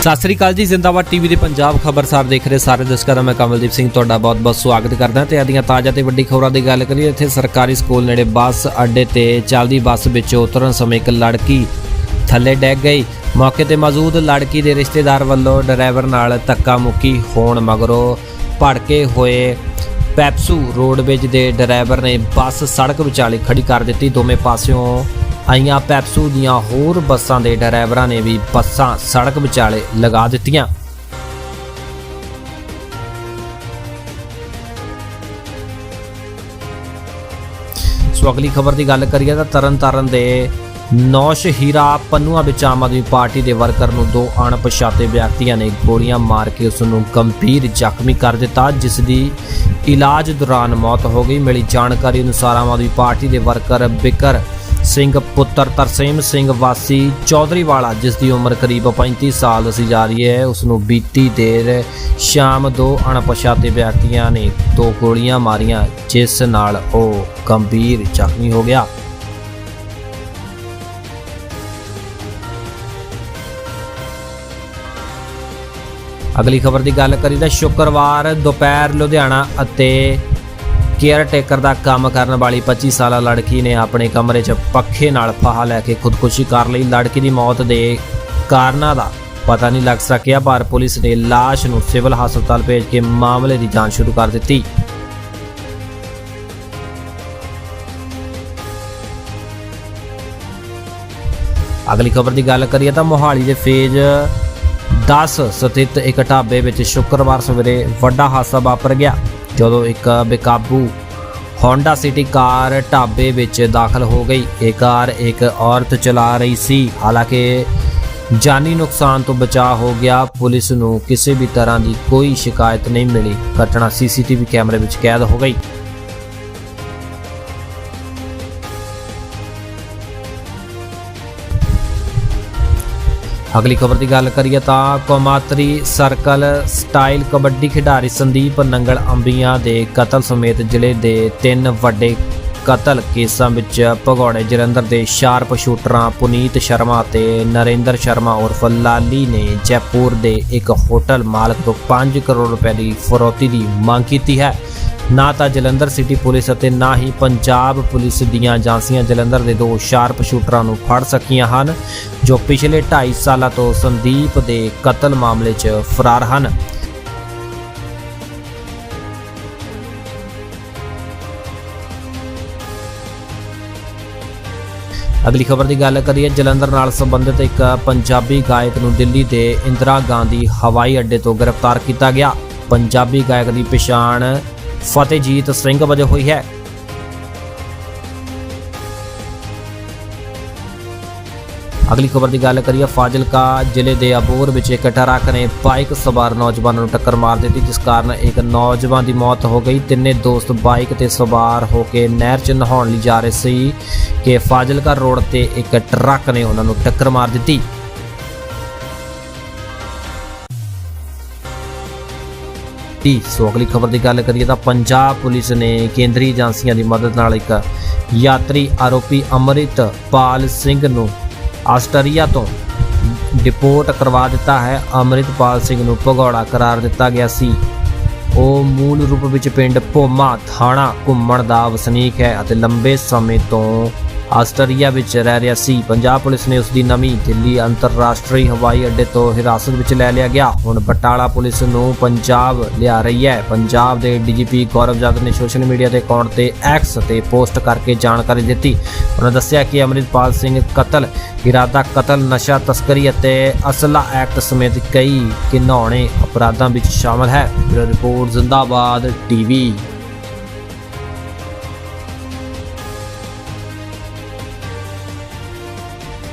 ਸਤਿ ਸ੍ਰੀ ਅਕਾਲ ਜੀ, ਜ਼ਿੰਦਾਬਾਦ ਟੀਵੀ ਦੇ ਪੰਜਾਬ ਖਬਰਸਾਰ ਦੇਖ ਰਹੇ ਸਾਰੇ ਦਰਸ਼ਕਾਂ ਦਾ ਮੈਂ ਕਮਲਦੀਪ ਸਿੰਘ ਤੁਹਾਡਾ ਬਹੁਤ-ਬਹੁਤ ਸਵਾਗਤ ਕਰਦਾ। ਤੇ ਆਦੀਆਂ ਤਾਜ਼ਾ ਤੇ ਵੱਡੀ ਖਬਰਾਂ ਦੀ ਗੱਲ ਕਰੀਏ, ਇੱਥੇ ਸਰਕਾਰੀ ਸਕੂਲ ਨੇੜੇ ਬੱਸ ਅੱਡੇ ਤੇ ਚੱਲਦੀ ਬੱਸ ਵਿੱਚੋਂ ਉਤਰਨ ਸਮੇਂ ਇੱਕ ਲੜਕੀ ਥੱਲੇ ਡਿੱਗ ਗਈ। ਮੌਕੇ ਤੇ ਮੌਜੂਦ ਲੜਕੀ ਦੇ ਰਿਸ਼ਤੇਦਾਰ ਵੱਲੋਂ ਡਰਾਈਵਰ ਨਾਲ ਧੱਕਾ ਮੁੱਕੀ ਹੋਣ ਮਗਰੋਂ ਭੜਕੇ ਹੋਏ ਪੈਪਸੂ ਰੋਡਵੇਜ ਦੇ ਡਰਾਈਵਰ ਨੇ ਬੱਸ ਸੜਕ ਵਿਚਾਲੇ ਖੜੀ ਕਰ ਦਿੱਤੀ। ਦੋਵੇਂ ਪਾਸਿਓਂ ਆਈਆਂ ਪੈਪਸੂ ਦੀਆਂ ਹੋਰ ਬੱਸਾਂ ਦੇ ਡਰਾਈਵਰਾਂ ਨੇ ਵੀ ਬੱਸਾਂ ਸੜਕ ਵਿਚਾਲੇ ਲਗਾ ਦਿੱਤੀਆਂ। ਸੋ ਅਗਲੀ ਖਬਰ ਦੀ ਗੱਲ ਕਰੀਏ ਤਾਂ ਤਰਨਤਾਰਨ ਦੇ ਨੌਸ਼ ਹੀਰਾ ਪੰਨੂਆ ਵਿੱਚ ਆਮ ਆਦਮੀ ਪਾਰਟੀ ਦੇ ਵਰਕਰ ਨੂੰ ਦੋ ਅਣਪਛਾਤੇ ਵਿਅਕਤੀਆਂ ਨੇ ਗੋਲੀਆਂ ਮਾਰ ਕੇ ਉਸ ਨੂੰ ਗੰਭੀਰ ਜ਼ਖਮੀ ਕਰ ਦਿੱਤਾ, ਜਿਸ ਦੀ ਇਲਾਜ ਦੌਰਾਨ ਮੌਤ ਹੋ ਗਈ। ਮਿਲੀ ਜਾਣਕਾਰੀ ਅਨੁਸਾਰ ਆਮ ਆਦਮੀ ਪਾਰਟੀ ਦੇ ਵਰਕਰ ਬਿਕਰ ਸਿੰਘ ਪੁੱਤਰ ਤਰਸੇਮ ਸਿੰਘ ਵਾਸੀ ਚੌਧਰੀ ਵਾਲਾ ਜਿਸ ਦੀ ਉਮਰ ਕਰੀਬ 35 ਸਾਲ ਦੱਸੀ ਜਾ ਰਹੀ ਹੈ ਉਸ ਨੂੰ ਬੀਤੀ ਦੇਰ ਸ਼ਾਮ ਦੋ ਅਣਪਛਾਤੇ ਵਿਅਕਤੀਆਂ ਨੇ ਦੋ ਗੋਲੀਆਂ ਮਾਰੀਆਂ, ਜਿਸ ਨਾਲ ਉਹ ਗੰਭੀਰ ਜ਼ਖਮੀ ਹੋ ਗਿਆ। ਅਗਲੀ ਖਬਰ ਦੀ ਗੱਲ ਕਰੀ ਤਾਂ ਸ਼ੁੱਕਰਵਾਰ ਦੁਪਹਿਰ ਲੁਧਿਆਣਾ ਅਤੇ ਕੇਅਰ ਟੇਕਰ ਦਾ ਕੰਮ ਕਰਨ ਵਾਲੀ 25 ਸਾਲਾ ਲੜਕੀ ਨੇ ਆਪਣੇ ਕਮਰੇ 'ਚ ਪੱਖੇ ਨਾਲ ਫਾਹਾ ਲੈ ਕੇ ਖੁਦਕੁਸ਼ੀ ਕਰ ਲਈ। ਲੜਕੀ ਦੀ ਮੌਤ ਦੇ ਕਾਰਨਾਂ ਦਾ ਪਤਾ ਨਹੀਂ ਲੱਗ ਸਕਿਆ, ਪਰ ਪੁਲਿਸ ਨੇ ਲਾਸ਼ ਨੂੰ ਸਿਵਲ ਹਸਪਤਾਲ ਭੇਜ ਕੇ ਮਾਮਲੇ ਦੀ ਜਾਂਚ ਸ਼ੁਰੂ ਕਰ ਦਿੱਤੀ। ਅਗਲੀ ਖਬਰ ਦੀ ਗੱਲ ਕਰੀਏ ਤਾਂ ਮੋਹਾਲੀ ਦੇ ਫੇਜ਼ 10 ਸਥਿਤ ਇੱਕ ਢਾਬੇ ਵਿੱਚ ਸ਼ੁੱਕਰਵਾਰ ਸਵੇਰੇ ਵੱਡਾ ਹਾਦਸਾ ਵਾਪਰ ਗਿਆ। ਜਦੋਂ ਇੱਕ ਬੇਕਾਬੂ Honda ਸਿਟੀ ਕਾਰ ਢਾਬੇ ਵਿੱਚ ਦਾਖਲ ਹੋ ਗਈ। ਇਹ ਕਾਰ ਇੱਕ ਔਰਤ ਚਲਾ ਰਹੀ ਸੀ। ਹਾਲਾਂਕਿ ਜਾਨੀ ਨੁਕਸਾਨ ਤੋਂ ਬਚਾਅ ਹੋ ਗਿਆ। ਪੁਲਿਸ ਨੂੰ ਕਿਸੇ ਵੀ ਤਰ੍ਹਾਂ ਦੀ ਕੋਈ ਸ਼ਿਕਾਇਤ ਨਹੀਂ ਮਿਲੀ। ਘਟਨਾ ਸੀਸੀਟੀਵੀ ਕੈਮਰੇ ਵਿੱਚ ਕੈਦ ਹੋ ਗਈ। ਅਗਲੀ ਖਬਰ ਦੀ ਗੱਲ ਕਰੀਏ ਤਾਂ ਕੌਮਾਤਰੀ ਸਰਕਲ ਸਟਾਈਲ ਕਬੱਡੀ ਖਿਡਾਰੀ ਸੰਦੀਪ ਨੰਗਲ ਅੰਬੀਆਂ ਦੇ ਕਤਲ ਸਮੇਤ ਜ਼ਿਲ੍ਹੇ ਦੇ ਤਿੰਨ ਵੱਡੇ ਕਤਲ ਕੇਸਾਂ ਵਿੱਚ ਭਗੌੜੇ ਜਲੰਧਰ ਦੇ ਸ਼ਾਰਪ ਸ਼ੂਟਰਾਂ ਪੁਨੀਤ ਸ਼ਰਮਾ ਤੇ ਨਰਿੰਦਰ ਸ਼ਰਮਾ ਉਰਫ ਲਾਲੀ ਨੇ ਜੈਪੁਰ ਦੇ ਇੱਕ ਹੋਟਲ ਮਾਲਕ ਤੋਂ 5 ਕਰੋੜ ਰੁਪਏ ਦੀ ਫਰੋਤੀ ਦੀ ਮੰਗ ਕੀਤੀ ਹੈ। ਨਾ ਤਾਂ ਜਲੰਧਰ ਸਿਟੀ ਪੁਲਿਸ ਅਤੇ ਨਾ ਹੀ ਪੰਜਾਬ ਪੁਲਿਸ ਦੀਆਂ ਏਜੰਸੀਆਂ ਜਲੰਧਰ ਦੇ ਦੋ ਸ਼ਾਰਪ ਸ਼ੂਟਰਾਂ ਨੂੰ ਫੜ ਸਕੀਆਂ ਹਨ, ਜੋ ਪਿਛਲੇ 2.5 ਸਾਲਾਂ ਤੋਂ ਸੰਦੀਪ ਦੇ ਕਤਲ ਮਾਮਲੇ 'ਚ ਫਰਾਰ ਹਨ। ਅਗਲੀ ਖਬਰ ਦੀ ਗੱਲ ਕਰੀਏ, ਜਲੰਧਰ ਨਾਲ ਸੰਬੰਧਿਤ ਇੱਕ ਪੰਜਾਬੀ ਗਾਇਕ ਨੂੰ ਦਿੱਲੀ ਦੇ ਇੰਦਰਾ ਗਾਂਧੀ ਹਵਾਈ ਅੱਡੇ ਤੋਂ ਗ੍ਰਿਫਤਾਰ ਕੀਤਾ ਗਿਆ। ਪੰਜਾਬੀ ਗਾਇਕ ਦੀ ਪਛਾਣ ਫਤਿਹਜੀਤ ਸਿੰਘ ਵਜੋਂ ਹੋਈ ਹੈ। ਅਗਲੀ ਖਬਰ ਦੀ ਗੱਲ ਕਰੀਏ, ਫਾਜ਼ਿਲਕਾ ਜ਼ਿਲ੍ਹੇ ਦੇ ਅਬੋਰ ਵਿੱਚ ਇੱਕ ਟਰੱਕ ਨੇ ਬਾਈਕ ਸਵਾਰ ਨੌਜਵਾਨ ਨੂੰ ਟੱਕਰ ਮਾਰ ਦਿੱਤੀ, ਜਿਸ ਕਾਰਨ ਇੱਕ ਨੌਜਵਾਨ ਦੀ ਮੌਤ ਹੋ ਗਈ। ਤਿੰਨੇ ਦੋਸਤ ਬਾਈਕ ਤੇ ਸਵਾਰ ਹੋ ਕੇ ਨਹਿਰ 'ਚ ਨਹਾਉਣ ਲਈ ਜਾ ਰਹੇ ਸੀ ਕਿ ਫਾਜ਼ਿਲਕਾ ਰੋਡ ਤੇ ਇੱਕ ਟਰੱਕ ਨੇ ਉਹਨਾਂ ਨੂੰ ਟੱਕਰ ਮਾਰ ਦਿੱਤੀ। ਤੀ ਸੋ ਅਗਲੀ ਖਬਰ ਦੀ ਗੱਲ ਕਰੀਏ ਤਾਂ ਪੰਜਾਬ ਪੁਲਿਸ ਨੇ ਕੇਂਦਰੀ ਏਜੰਸੀਆਂ ਦੀ ਮਦਦ ਨਾਲ ਇੱਕ ਯਾਤਰੀ ਆਰੋਪੀ ਅਮਰਿਤ ਸਿੰਘ ਨੂੰ ਆਸਟਰੀਆ ਤੋਂ ਡਿਪੋਰਟ ਕਰਵਾ ਦਿੱਤਾ ਹੈ। ਅਮਰਿਤਪਾਲ ਸਿੰਘ ਨੂੰ ਭਗੌੜਾ ਕਰਾਰ ਦਿੱਤਾ ਗਿਆ ਸੀ। ਉਹ ਮੂਲ ਰੂਪ ਵਿੱਚ ਪਿੰਡ ਭੋਮਾ ਥਾਣਾ ਘੁੰਮਣ ਦਾ ਵਸਨੀਕ ਹੈ ਅਤੇ ਲੰਬੇ ਸਮੇਂ ਤੋਂ ਆਸਟਰੀਆ ਵਿੱਚ ਰਹਿ ਰਿਹਾ ਸੀ। ਪੰਜਾਬ ਪੁਲਿਸ ਨੇ ਉਸ ਦੀ ਨਵੀਂ ਦਿੱਲੀ ਅੰਤਰਰਾਸ਼ਟਰੀ ਹਵਾਈ ਅੱਡੇ ਤੋਂ ਹਿਰਾਸਤ ਵਿੱਚ ਲੈ ਲਿਆ ਗਿਆ। ਹੁਣ ਬਟਾਲਾ ਪੁਲਿਸ ਨੂੰ ਪੰਜਾਬ ਲਿਆ ਰਹੀ ਹੈ। ਪੰਜਾਬ ਦੇ ਡੀਜੀਪੀ ਗੌਰਵ ਜਾਦਵ ਨੇ ਸੋਸ਼ਲ ਮੀਡੀਆ ਦੇ ਅਕਾਊਂਟ ਤੇ ਐਕਸ ਤੇ ਪੋਸਟ ਕਰਕੇ ਜਾਣਕਾਰੀ ਦਿੱਤੀ। ਉਹਨਾਂ ਦੱਸਿਆ ਕਿ ਅਮਰਿਤਪਾਲ ਸਿੰਘ ਕਤਲ, ਇਰਾਦਾ ਕਤਲ, ਨਸ਼ਾ ਤਸਕਰੀ ਅਤੇ ਅਸਲਾ ਐਕਟ ਸਮੇਤ ਕਈ ਘਿਨੌਣੇ ਅਪਰਾਧਾਂ ਵਿੱਚ ਸ਼ਾਮਲ ਹੈ। Bureau report, Zindabad TV.